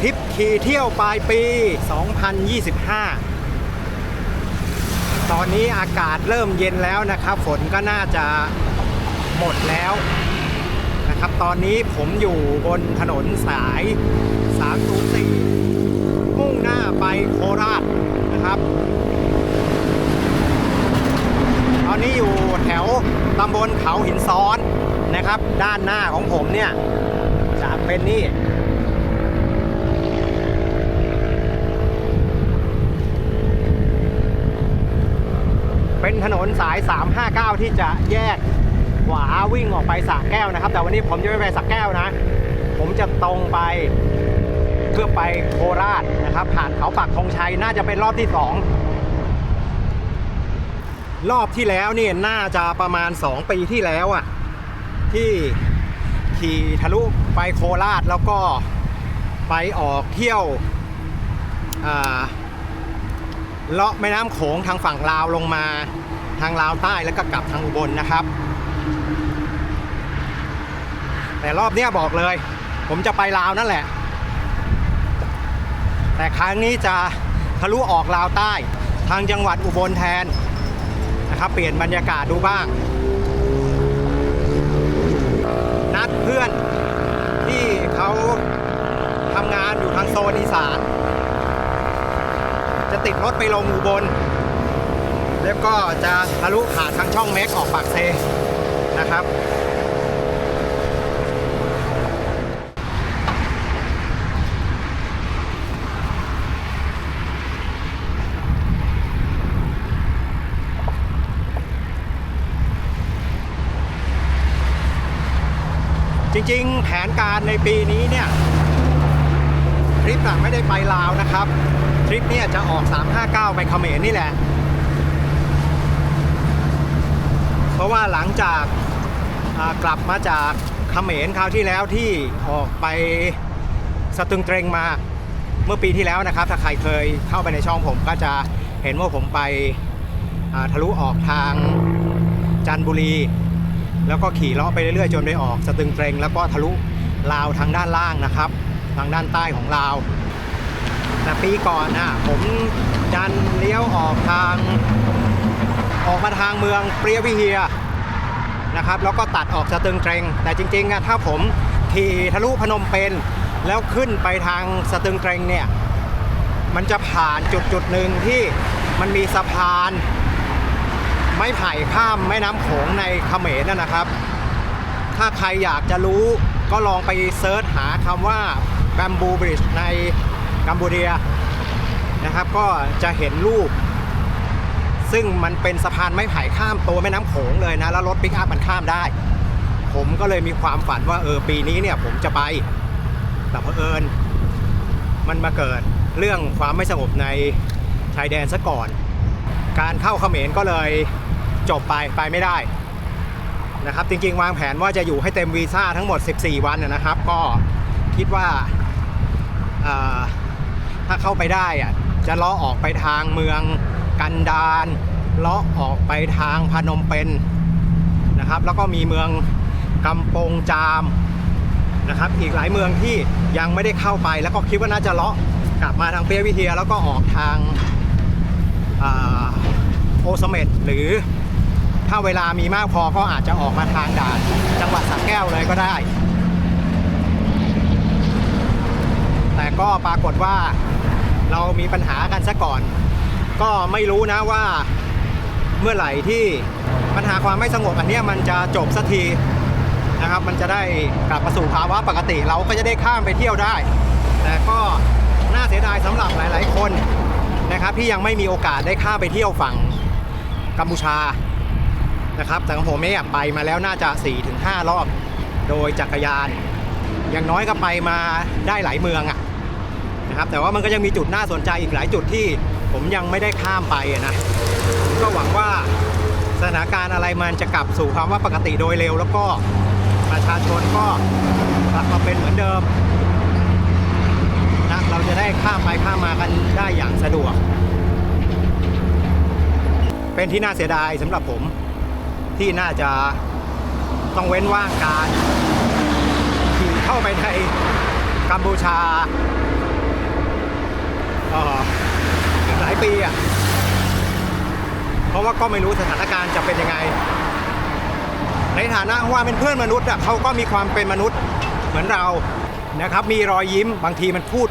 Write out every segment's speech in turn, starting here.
ทริปขี่เที่ยวปลายปี 2025 ตอนนี้อากาศเริ่มเย็นแล้วนะครับ ฝนก็น่าจะหมดแล้วนะครับ ตอนนี้ผมอยู่บนถนนสาย 304 มุ่งหน้าไปโคราชนะครับ ตอนนี้อยู่แถวตำบลเขาหินซ้อนนะครับ ด้านหน้าของผมเนี่ยจะเป็นนี่ เป็น ถนนสาย 359 ที่จะแยกขวาวิ่งออกไปสระแก้วนะครับ แต่วันนี้ผมจะไม่ไปสระแก้วนะ ผมจะตรงไปเพื่อไปโคราชนะครับ ผ่านเขาปักธงชัยน่าจะเป็นรอบที่ 2 รอบที่แล้วนี่น่าจะประมาณ 2 ปีที่แล้วอะที่ขี่ทะลุไปโคราชแล้วก็ไปออกเที่ยวเลาะแม่น้ำโขงทางฝั่งลาวลงมา ทางลาวใต้แล้วก็กลับทางอุบลนะครับ แต่รอบนี้บอกเลย ผมจะไปลาวนั่นแหละ แต่ครั้งนี้จะทะลุออกลาวใต้ ทางจังหวัดอุบลแทนนะครับเปลี่ยนบรรยากาศดูบ้าง นัดเพื่อนที่เขาทำงานอยู่ทางโซนอีสาน จะติดรถไปลงอุบล แล้วก็จะทะลุผ่านทางช่องเม็กออกปากเซนะครับจริงๆ แผนการในปีนี้เนี่ยทริปหลังไม่ได้ไปลาวนะครับ ทริปเนี่ยจะออก 359 ไปเขมรนี่แหละ เพราะว่าหลังจากกลับมาจากเขมรคราวที่แล้วที่ออกไปสตึงเตรงมาเมื่อปีที่แล้วนะครับ ถ้าใครเคยเข้าไปในช่องผมก็จะเห็นว่าผมไปทะลุออกทางจันบุรี แล้วก็ขี่เลาะไปเรื่อยๆจนไปออกสตึงเตรงแล้วก็ทะลุลาวทางด้านล่างนะครับ ทางด้านใต้ของลาวแต่ปีก่อนนะผมดันเลี้ยวออกทาง ออกมาทางเมืองเปรียวิเฮียนะครับแล้วก็ตัดออกสตึงเตรง แต่จริงๆอะถ้าผมขี่ทะลุพนมเปญแล้วขึ้นไปทางสตึงเตรงเนี่ยมันจะผ่านจุดจุดหนึ่งที่มันมีสะพานไม้ไผ่ข้ามแม่น้ำโขงในเขมรนะนะครับ ถ้าใครอยากจะรู้ก็ลองไปเซิร์ชหาคำว่าแบมบูบริดจ์ในกัมพูเดียนะครับ ก็จะเห็นรูป ซึ่งมันเป็นสะพานไม้ไผ่ข้ามตัวแม่น้ำโขงเลยนะ แล้วรถปิกอัพมันข้ามได้ ผมก็เลยมีความฝันว่าเออปีนี้เนี่ยผมจะไป แต่เผอิญมันมาเกิดเรื่องความไม่สงบในชายแดนซะก่อน การเข้าเขมรก็เลยจบไปไปไม่ได้นะครับ จริงๆ วางแผนว่าจะอยู่ให้เต็มวีซ่าทั้งหมด 14 วันนะครับ ก็คิดว่าถ้าเข้าไปได้อะจะลาะออกไปทางเมือง กันดารเลาะออกไปทางพนมเปญนะครับ แล้วก็มีเมืองกำปงจามนะครับ อีกหลายเมืองที่ยังไม่ได้เข้าไป แล้วก็คิดว่าน่าจะเลาะกลับมาทางเปียวิเทียแล้วก็ออกทางอโอสเมดหรือถ้าเวลามีมากพอก็อาจจะออกมาทางด่านจังหวัดสระแก้วเลยก็ได้ แต่ก็ปรากฏว่าเรามีปัญหากันซะก่อน ก็ไม่รู้นะว่าเมื่อไหร่ที่ปัญหาความไม่สงบอันนี้มันจะจบสักทีนะครับ มันจะได้กลับมาสู่ภาวะปกติ เราก็จะได้ข้ามไปเที่ยวได้แต่ก็น่าเสียดายสำหรับหลาย ๆ คนนะครับที่ยังไม่มีโอกาสได้ข้ามไปเที่ยวฝั่งกัมพูชานะครับแต่ของผมเนี่ยไปมาแล้วน่าจะ 4-5 รอบ โดยจักรยาน อย่างน้อยก็ไปมาได้หลายเมืองอะนะครับแต่ว่ามันก็ยังมีจุดน่าสนใจอีกหลายจุดที่ ผมยังไม่ได้ข้ามไปนะ ก็หวังว่าสถานการณ์อะไรมันจะกลับสู่ภามวะปกติโดยเร็ว แล้วก็ประชาชนก็กลับมาเป็นเหมือนเดิมนะเราจะได้ข้ามไปข้ามมากันได้อย่างสะดวก เป็นที่น่าเสียดายสำหรับผมที่น่าจะต้องเว้นว่างการขี่เข้าไปในกัมพูชา ปีอะ เพราะว่าก็ไม่รู้สถานการณ์จะเป็นยังไง ในฐานะว่าเป็นเพื่อนมนุษย์อะเขาก็มีความเป็นมนุษย์เหมือนเรานะครับ มีรอยยิ้มบางทีมันพูด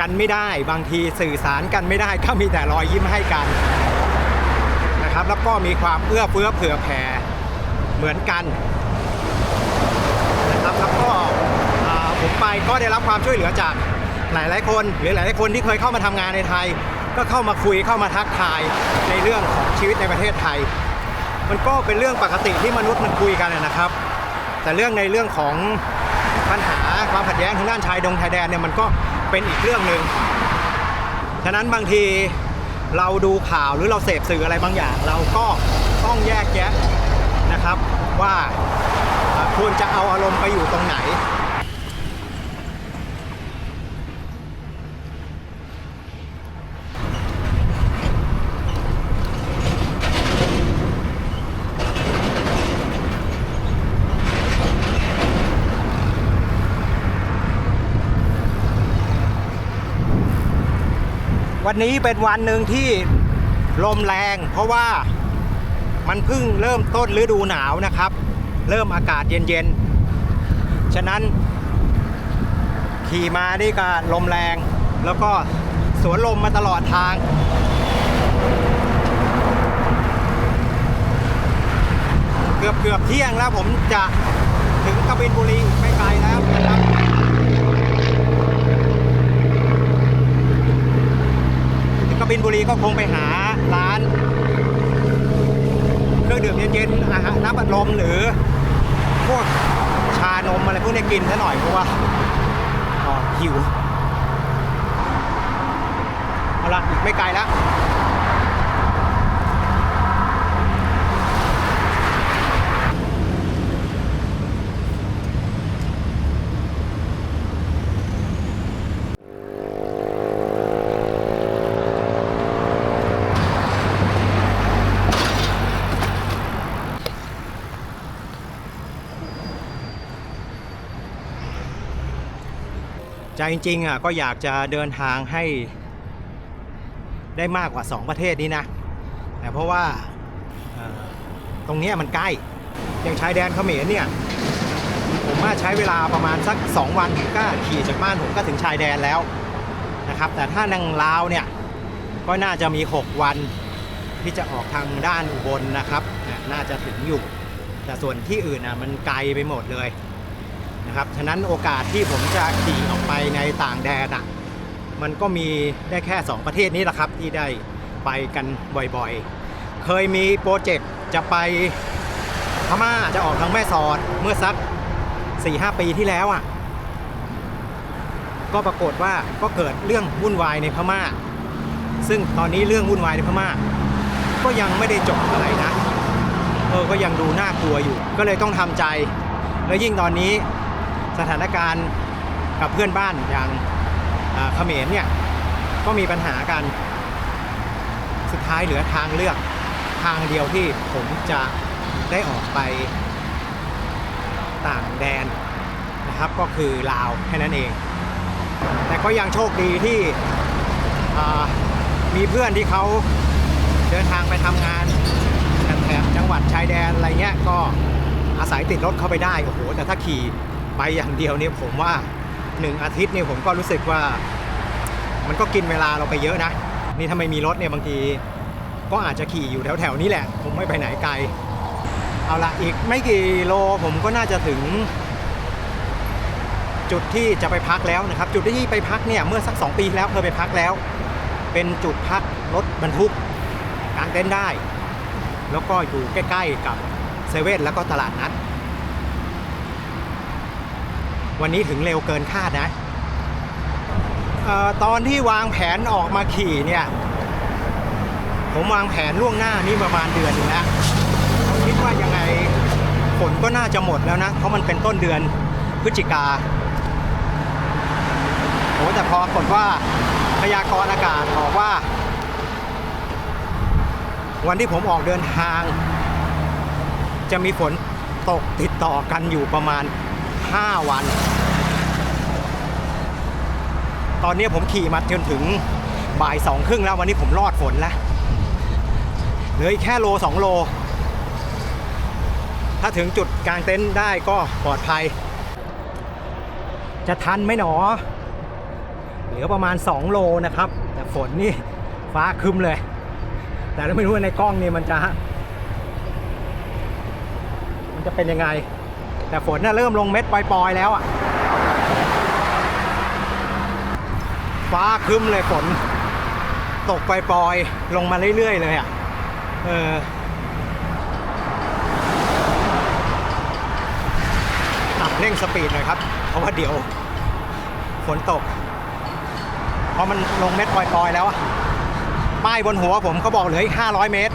กันไม่ได้ บางทีสื่อสารกันไม่ได้ ก็มีแต่รอยยิ้มให้กันนะครับ แล้วก็มีความเอื้อเฟื้อเผื่อแผ่เหมือนกันนะครับแล้วก็ผมไปก็ได้รับความช่วยเหลือจากหลาย ๆ คน หรือหลาย ๆ คนที่เคยเข้ามาทำงานในไทย ก็เข้ามาคุยเข้ามาทักทายในเรื่องของชีวิตในประเทศไทย มันก็เป็นเรื่องปกติที่มนุษย์มันคุยกันนะครับ แต่เรื่องในเรื่องของปัญหาความขัดแย้งทางด้านชายดงชายแดนเนี่ยมันก็เป็นอีกเรื่องหนึ่งฉะนั้นบางทีเราดูข่าวหรือเราเสพสื่ออะไรบางอย่าง เราก็ต้องแยกแยะนะครับว่าอ่าควรจะเอาอารมณ์ไปอยู่ตรงไหน วันนี้เป็นวันหนึ่งที่ลมแรง เพราะว่ามันเพิ่งเริ่มต้นฤดูหนาวนะครับ เริ่มอากาศเย็นๆ ฉะนั้น ขี่มานี่ก็ลมแรง แล้วก็สวนลมมาตลอดทาง เกือบเกือบเที่ยงแล้วผมจะถึงกบินบุรีไม่ไกลแล้วนะครับ ก บินบุรีก็คงไปหาร้านเครื่องดื่มเย็นๆอาหารน้ำบัดลมหรือพวกชานมอะไรพวกนี้กินซะหน่อยเพราะว่าหิว เอาละอีกไม่ไกลแล้ว ใจจริงๆอะก็อยากจะเดินทางให้ได้มากกว่า 2 ประเทศนี้นะ แต่เพราะว่าตรงนี้มันใกล้ อย่างชายแดนเขมรเนี่ย ผมว่าใช้เวลาประมาณสัก 2 วันก็ขี่จากบ้านผมก็ถึงชายแดนแล้วนะครับ แต่ถ้านังลาวเนี่ย ก็น่าจะมี 6 วันที่จะออกทางด้านอุบลนะครับเนี่ยน่าจะถึงอยู่ แต่ส่วนที่อื่นอะมันไกลไปหมดเลย นะครับฉะนั้นโอกาสที่ผมจะขี่ออกไปในต่างแดนอะมันก็มีได้แค่ 2 ประเทศนี้แหละครับที่ได้ไปกันบ่อยๆ เคยมีโปรเจกต์จะไปพม่าจะออกทางแม่สอดเมื่อสัก4-5ปีที่แล้วอะก็ปรากฏว่าก็เกิดเรื่องวุ่นวายในพม่า ซึ่งตอนนี้เรื่องวุ่นวายในพม่า ก็ยังไม่ได้จบอะไรนะเออก็ยังดูน่ากลัวอยู่ ก็เลยต้องทำใจ แล้วยิ่งตอนนี้ สถานการณ์กับเพื่อนบ้านอย่างเขมรเนี่ยก็มีปัญหากัน สุดท้ายเหลือทางเลือกทางเดียวที่ผมจะได้ออกไปต่างแดนนะครับก็คือลาวแค่นั้นเอง แต่ก็ยังโชคดีที่มีเพื่อนที่เขาเดินทางไปทำงานแถบจังหวัดชายแดนอะไรเงี้ยก็อาศัยติดรถเข้าไปได้ โอ้โห แต่ถ้าขี่ ไปอย่างเดียวเนี่ยผมว่าหนึ่งอาทิตย์เนี่ยผมก็รู้สึกว่า มันก็กินเวลาเราไปเยอะนะ นี่ถ้าไม่มีรถเนี่ยบางทีก็อาจจะขี่อยู่แถวๆนี้แหละ ผมไม่ไปไหนไกล เอาละอีกไม่กี่โลผมก็น่าจะถึง จุดที่จะไปพักแล้วนะครับ จุดที่ไปพักเนี่ยเมื่อสัก 2 ปีที่แล้วเคยไปพักแล้ว เป็นจุดพักรถบรรทุกกางเต็นท์ได้ แล้วก็อยู่ใกล้ๆกับเซเว่นแล้วก็ตลาดนัด วันนี้ถึงเร็วเกินคาดนะออตอนที่วางแผนออกมาขี่เนี่ย ผมวางแผนล่วงหน้านี่ประมาณเดือนนึงแล้วคิดว่ายังไงฝนก็น่าจะหมดแล้วนะ เพราะมันเป็นต้นเดือนพฤศจิกาโอ้แต่พอผลว่าพยากรณ์อากาศบอกว่า วันที่ผมออกเดินทาง จะมีฝนตกติดต่อกันอยู่ประมาณ 5 วัน ตอนนี้ผมขี่มาจนถึงบ่ายสองครึ่งแล้ววันนี้ผมรอดฝนแล้วเหลืออีกแค่โลสองโล ถ้าถึงจุดกลางเต็นท์ได้ก็ปลอดภัย จะทันไหมหนอ เหลือประมาณ 2 โลนะครับ แต่ฝนนี่ฟ้าคึมเลย แต่เราไม่รู้ว่าในกล้องนี่มันจะ มันจะเป็นยังไง แต่ฝนน่ะเริ่มลงเม็ดปล่อยๆแล้วอะ ฟ้าคึ้มเลยฝน ตกปล่อยๆลงมาเรื่อยๆเลยอะ เอออับเร่งสปีดหน่อยครับ เพราะว่าเดี๋ยวฝนตก เพราะมันลงเม็ดปล่อยๆแล้วอะป้ายบนหัวผมเขาบอกเหลืออีก500 เมตร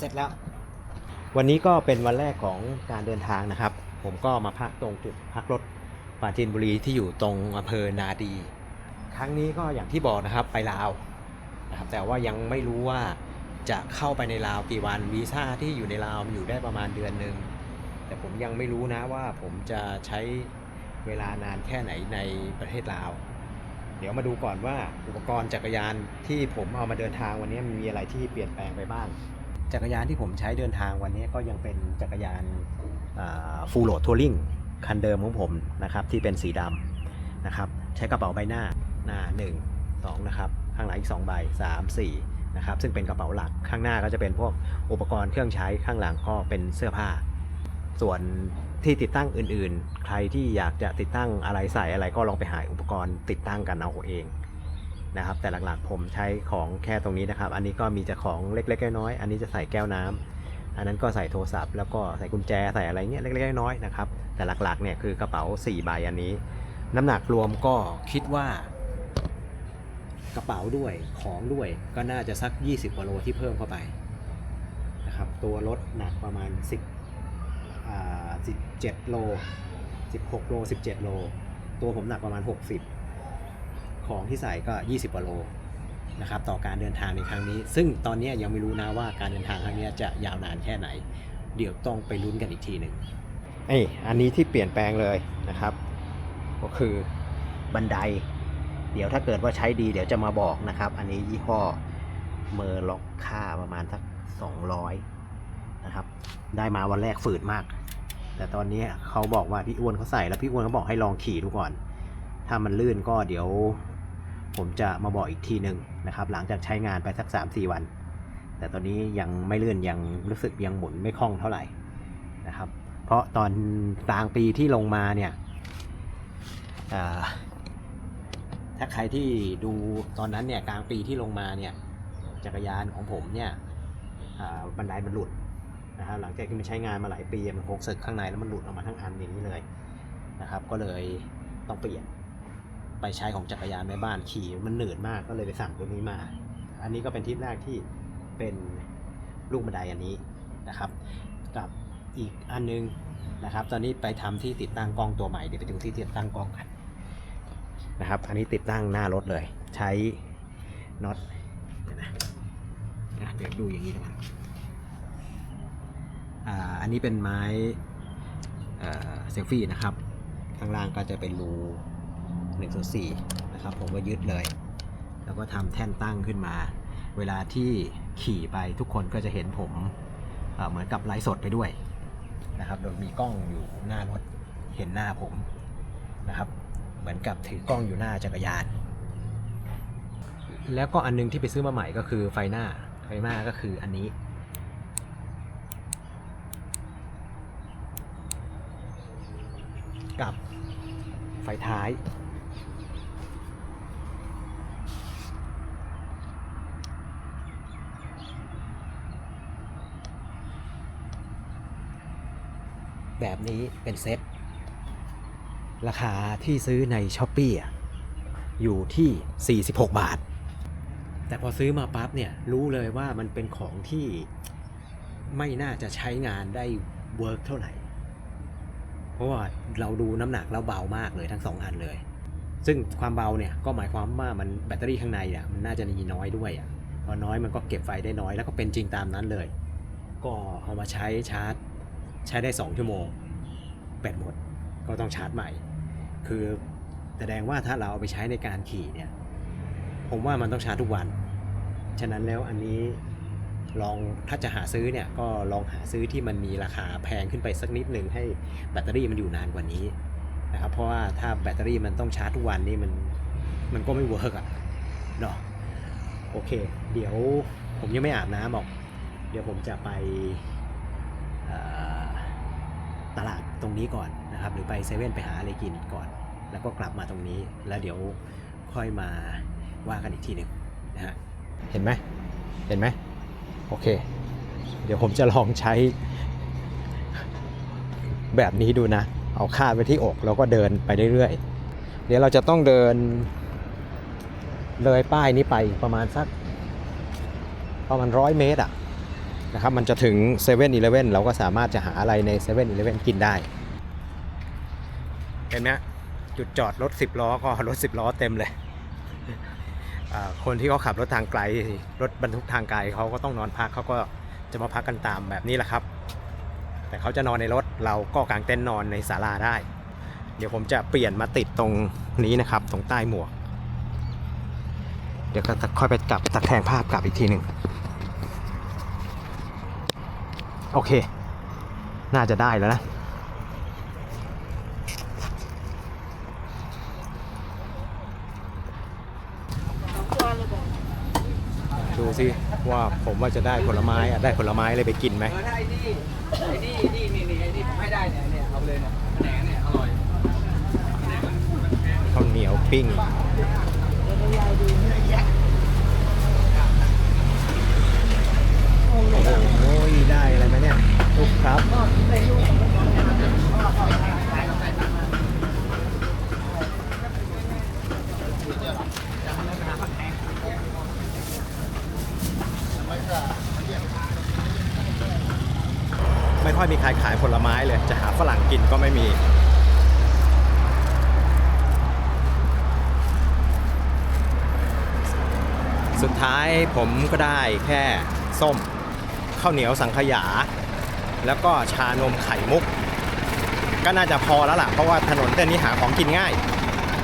เสร็จแล้ว วันนี้ก็เป็นวันแรกของการเดินทางนะครับ ผมก็มาพักตรงจุดพักรถปราจีนบุรีที่อยู่ตรงอำเภอนาดี ครั้งนี้ก็อย่างที่บอกนะครับไปลาวนะครับแต่ว่ายังไม่รู้ว่าจะเข้าไปในลาวกี่วันวีซ่าที่อยู่ในลาวอยู่ได้ประมาณเดือนหนึ่งแต่ผมยังไม่รู้นะว่าผมจะใช้เวลานานแค่ไหนในประเทศลาว เดี๋ยวมาดูก่อนว่าอุปกรณ์จักรยานที่ผมเอามาเดินทางวันนี้มีอะไรที่เปลี่ยนแปลงไปบ้าง จักรยานที่ผมใช้เดินทางวันนี้ก็ยังเป็นจักรยานฟูลโหลดทัวริงคันเดิมของผมนะครับที่เป็นสีดำนะครับใช้กระเป๋าใบหน้าหน้า1 2นะครับข้างหลังอีก2ใบ3 4นะครับซึ่งเป็นกระเป๋าหลักข้างหน้าก็จะเป็นพวกอุปกรณ์เครื่องใช้ข้างหลังก็เป็นเสื้อผ้า ส่วนที่ติดตั้งอื่นๆ ใครที่อยากจะติดตั้งอะไรใส่อะไรก็ลองไปหาอุปกรณ์ติดตั้งกันเอาเอง นะครับ แต่หลักๆผมใช้ของแค่ตรงนี้นะครับ อันนี้ก็มีแต่ของเล็กๆน้อยๆอันนี้จะใส่แก้วน้ำอันนั้นก็ใส่โทรศัพท์แล้วก็ใส่กุญแจใส่อะไรเงี้ยเล็กๆน้อยๆนะครับ แต่หลักๆเนี่ยคือกระเป๋า4ใบอันนี้ น้ำหนักรวมก็คิดว่ากระเป๋าด้วยของด้วยก็น่าจะสัก 20กว่าโลที่เพิ่มเข้าไปนะครับ ตัวรถหนักประมาณ 10อ่า17 โล 16 โล 17 โล ตัวผมหนักประมาณ 60 ของที่ใส่ก็ 20กว่าโลนะครับต่อการเดินทางในครั้งนี้ ซึ่งตอนนี้ยังไม่รู้นะว่าการเดินทางครั้งนี้จะยาวนานแค่ไหน เดี๋ยวต้องไปลุ้นกันอีกทีหนึ่งเอ้ยอันนี้ที่เปลี่ยนแปลงเลยนะครับ ก็คือบันได เดี๋ยวถ้าเกิดว่าใช้ดีเดี๋ยวจะมาบอกนะครับ อันนี้ยี่ห้อเมอร์ล็อกค่าประมาณสัก 200 นะครับ ได้มาวันแรกฝืดมาก แต่ตอนนี้เขาบอกว่าพี่อ้วนเขาใส่แล้วพี่อ้วนเขาบอกให้ลองขี่ดูก่อน ถ้ามันลื่นก็เดี๋ยว ผมจะมาบอกอีกทีหนึ่งนะครับ หลังจากใช้งานไปสัก 3-4 วัน แต่ตอนนี้ยังไม่เลื่อนยังรู้สึกยังหมุนไม่คล่องเท่าไหร่นะครับ เพราะตอนกลางปีที่ลงมาเนี่ยถ้าใครที่ดูตอนนั้นเนี่ยกลางปีที่ลงมาเนี่ยจักรยานของผมเนี่ยบันไดมันหลุดนะครับหลังจากที่มันใช้งานมาหลายปีมันโครงสึกข้างในแล้วมันหลุดออกมาทั้งอันอย่างนี้เลยนะครับ ก็เลยต้องเปลี่ยน ไปใช้ของจักรยานแม่บ้านขี่มันเหนื่อยมากก็เลยไปสั่งตัวนี้มา อันนี้ก็เป็นทริปแรกที่เป็นลูกบันไดอันนี้นะครับ กับอีกอันนึงนะครับ ตอนนี้ไปทำที่ติดตั้งกล้องตัวใหม่เดี๋ยวไปดูที่ติดตั้งกล้องกันนะครับ อันนี้ติดตั้งหน้ารถเลย ใช้น็อตนะเดี๋ยวดูอย่างนี้นะครับอันนี้เป็นไม้เซลฟี่นะครับ ข้างล่างก็จะเป็นรู 1ส่วน4นะครับผมก็ยึดเลย แล้วก็ทำแท่นตั้งขึ้นมา เวลาที่ขี่ไปทุกคนก็จะเห็นผมเอ่อเหมือนกับไลฟ์สดไปด้วยนะครับ โดยมีกล้องอยู่หน้ารถเห็นหน้าผมนะครับ เหมือนกับถือกล้องอยู่หน้าจักรยาน แล้วก็อันนึงที่ไปซื้อมาใหม่ก็คือไฟหน้า ไฟหน้าก็คืออันนี้กับไฟท้าย แบบนี้เป็นเซ็ตราคาที่ซื้อในช้อปปี้อยู่ที่ 46 บาท แต่พอซื้อมาปั๊บเนี่ยรู้เลยว่ามันเป็นของที่ไม่น่าจะใช้งานได้เวิร์กเท่าไหร่ เพราะว่าเราดูน้ำหนักแล้วเบามากเลยทั้งสองอันเลย ซึ่งความเบาเนี่ยก็หมายความว่ามันแบตเตอรี่ข้างในอะมันน่าจะมีน้อยด้วยอะพอน้อยมันก็เก็บไฟได้น้อยแล้วก็เป็นจริงตามนั้นเลย ก็เอามาใช้ชาร์จ ใช้ได้ 2 ชั่วโมงแบตหมดก็ต้องชาร์จใหม่ คือแสดงว่าถ้าเราเอาไปใช้ในการขี่เนี่ยผมว่ามันต้องชาร์จทุกวัน ฉะนั้นแล้วอันนี้ลองถ้าจะหาซื้อเนี่ยก็ลองหาซื้อที่มันมีราคาแพงขึ้นไปสักนิดหนึ่งให้แบตเตอรี่มันอยู่นานกว่านี้นะครับเพราะว่าถ้าแบตเตอรี่มันต้องชาร์จทุกวันนี่มันมันก็ไม่เวิร์กอะเนาะโอเค เดี๋ยวผมยังไม่อาบน้ำหรอก เดี๋ยวผมจะไปเอ่อ ตรงนี้ก่อนนะครับ หรือไปเซเว่นไปหาอะไรกินก่อน แล้วก็กลับมาตรงนี้ แล้วเดี๋ยวค่อยมาว่ากันอีกทีหนึ่งนะฮะ เห็นไหมเห็นไหมโอเค เดี๋ยวผมจะลองใช้ แบบนี้ดูนะ เอาคาดไว้ที่อกแล้วก็เดินไปเรื่อยๆ เดี๋ยวเราจะต้องเดิน เลยป้ายนี้ไปประมาณสักประมาณร้อยเมตรอะ นะครับมันจะถึง7 e เ e ่ e อเราก็สามารถจะหาอะไรใน7 e เ e ่ e อกินได้ เห็นไหมจุดจอดรถ 10 ล้อก็รถ 10 ล้อเต็มเลยคนที่เขาขับรถทางไกล รถบรรทุกทางไกลเขาก็ต้องนอนพักเขาก็จะมาพักกันตามแบบนี้แหละครับ แต่เขาจะนอนในรถเราก็กางเต็นท์นอนในศาลาได้ เดี๋ยวผมจะเปลี่ยนมาติดตรงนี้นะครับ ตรงใต้หมวก เดี๋ยวก็ค่อยไปกลับตะแคงภาพกลับอีกทีหนึ่ง โอเค น่าจะได้แล้วนะ ดูสิว่าผมว่าจะได้ผลไม้อะได้ผลไม้อะไรไปกินไหม เออถ้าไอ้นี่ไอ้นี่นี่นี่นี่ไอ้นี่ผมให้ได้เนี่ยเนี่ยเอาเลยเนี่ยแหนงเนี่ยอร่อย ข้าวเหนียวปิ้งโอ้โหได้อะไรไหม เนี่ยลูกครับไม่ค่อยมีใครขายผลไม้เลย จะหาฝรั่งกินก็ไม่มีสุดท้ายผมก็ได้แค่ส้ม ข้าวเหนียวสังขยา แล้วก็ชานมไข่มุก ก็น่าจะพอแล้วล่ะ เพราะว่าถนนเส้นนี้หาของกินง่าย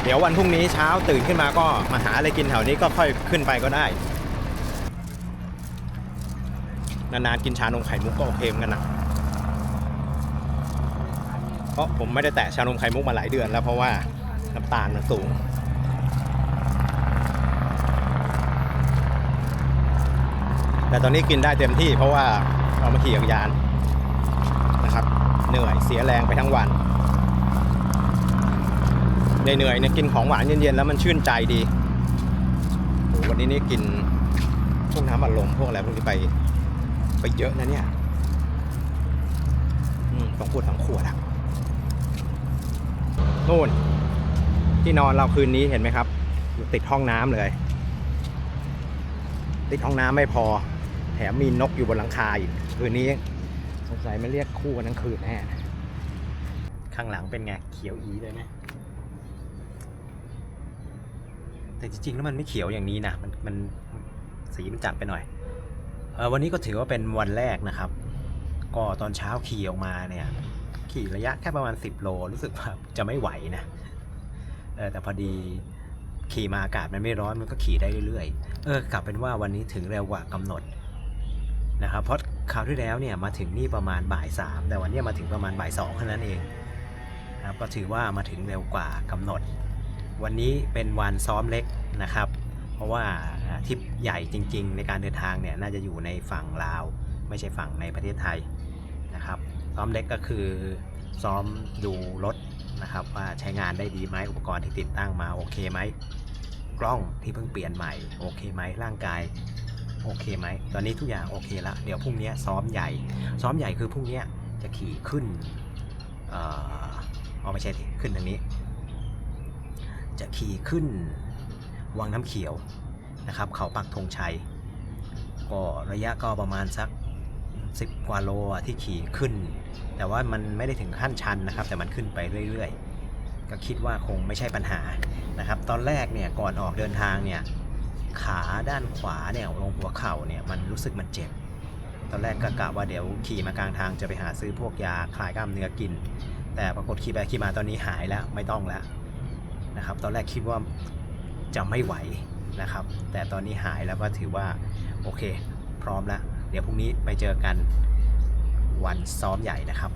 เดี๋ยววันพรุ่งนี้เช้าตื่นขึ้นมาก็มาหาอะไรกินแถวนี้ก็ค่อยขึ้นไปก็ได้ นานๆกินชานมไข่มุกก็โอเคเหมือนกันนะเพราะผมไม่ได้แตะชานมไข่มุกมาหลายเดือนแล้วเพราะว่าน้ำตาลมันสูง แต่ตอนนี้กินได้เต็มที่เพราะว่าเอามาขี่จักรยานนะครับ เหนื่อยเสียแรงไปทั้งวันเหนื่อยๆเนี่ยกินของหวานเย็นๆแล้วมันชื่นใจดีวันนี้นี่กินพวกน้ำอัดลมพวกอะไรพวกนี้ไป ไปเยอะนะเนี่ยอืมต้องพูดทั้งขวดอะนู่น ที่นอนเราคืนนี้เห็นไหมครับ อยู่ติดห้องน้ำเลย ติดห้องน้ำไม่พอ แถมมีนกอยู่บนหลังคาอีกคืนนี้ สงสัยไม่เรียกคู่กันทั้งคืนแน่ข้างหลังเป็นไง เขียวอีเลยไหมแต่จริงๆแล้วมันไม่เขียวอย่างนี้นะมันมันสีมันจัดไปหน่อยเออวันนี้ก็ถือว่าเป็นวันแรกนะครับ ก็ตอนเช้าขี่ออกมาเนี่ย ขี่ระยะแค่ประมาณ 10 โลรู้สึกว่าจะไม่ไหวนะเออแต่พอดีขี่มาอากาศมันไม่ร้อนมันก็ขี่ได้เรื่อยๆ เออกลับเป็นว่าวันนี้ถึงเร็วกว่ากำหนด นะครับเพราะคราวที่แล้วเนี่ยมาถึงนี่ประมาณบ่ายสามแต่วันนี้มาถึงประมาณบ่ายสองเท่านั้นเองนะครับก็ถือว่ามาถึงเร็วกว่ากำหนด วันนี้เป็นวันซ้อมเล็กนะครับ เพราะว่าทริปใหญ่จริง ๆ ในการเดินทางเนี่ยน่าจะอยู่ในฝั่งลาว ไม่ใช่ฝั่งในประเทศไทยนะครับซ้อมเล็กก็คือซ้อมดูรถนะครับว่าใช้งานได้ดีไหมอุปกรณ์ที่ติดตั้งมาโอเคไหมกล้องที่เพิ่งเปลี่ยนใหม่โอเคไหมร่างกาย โอเคไหม ตอนนี้ทุกอย่างโอเคละ เดี๋ยวพรุ่งนี้ซ้อมใหญ่ ซ้อมใหญ่คือพรุ่งนี้จะขี่ขึ้น เอ่อเอาไม่ใช่ขึ้นทางนี้ จะขี่ขึ้นวังน้ำเขียวนะครับ เขาปักธงชัย ก็ระยะก็ประมาณสัก 10 กว่าโลที่ขี่ขึ้น แต่ว่ามันไม่ได้ถึงขั้นชันนะครับ แต่มันขึ้นไปเรื่อยๆ ก็คิดว่าคงไม่ใช่ปัญหานะครับ ตอนแรกเนี่ยก่อนออกเดินทางเนี่ย ขาด้านขวาเนี่ยลงหัวเข่าเนี่ยมันรู้สึกมันเจ็บ ตอนแรกก็กะว่าเดี๋ยวขี่มากลางทางจะไปหาซื้อพวกยาคลายกล้ามเนื้อกิน แต่ปรากฏขี่ไปขี่มาตอนนี้หายแล้วไม่ต้องแล้วนะครับ ตอนแรกคิดว่าจะไม่ไหวนะครับ แต่ตอนนี้หายแล้วก็ถือว่าโอเค พร้อมแล้ว เดี๋ยวพรุ่งนี้ไปเจอกันวันซ้อมใหญ่นะครับ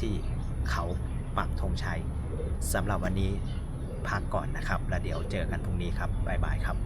ที่เขาปักธงชัยสำหรับวันนี้พักก่อนนะครับ แล้วเดี๋ยวเจอกันพรุ่งนี้ครับ บ๊ายบายครับ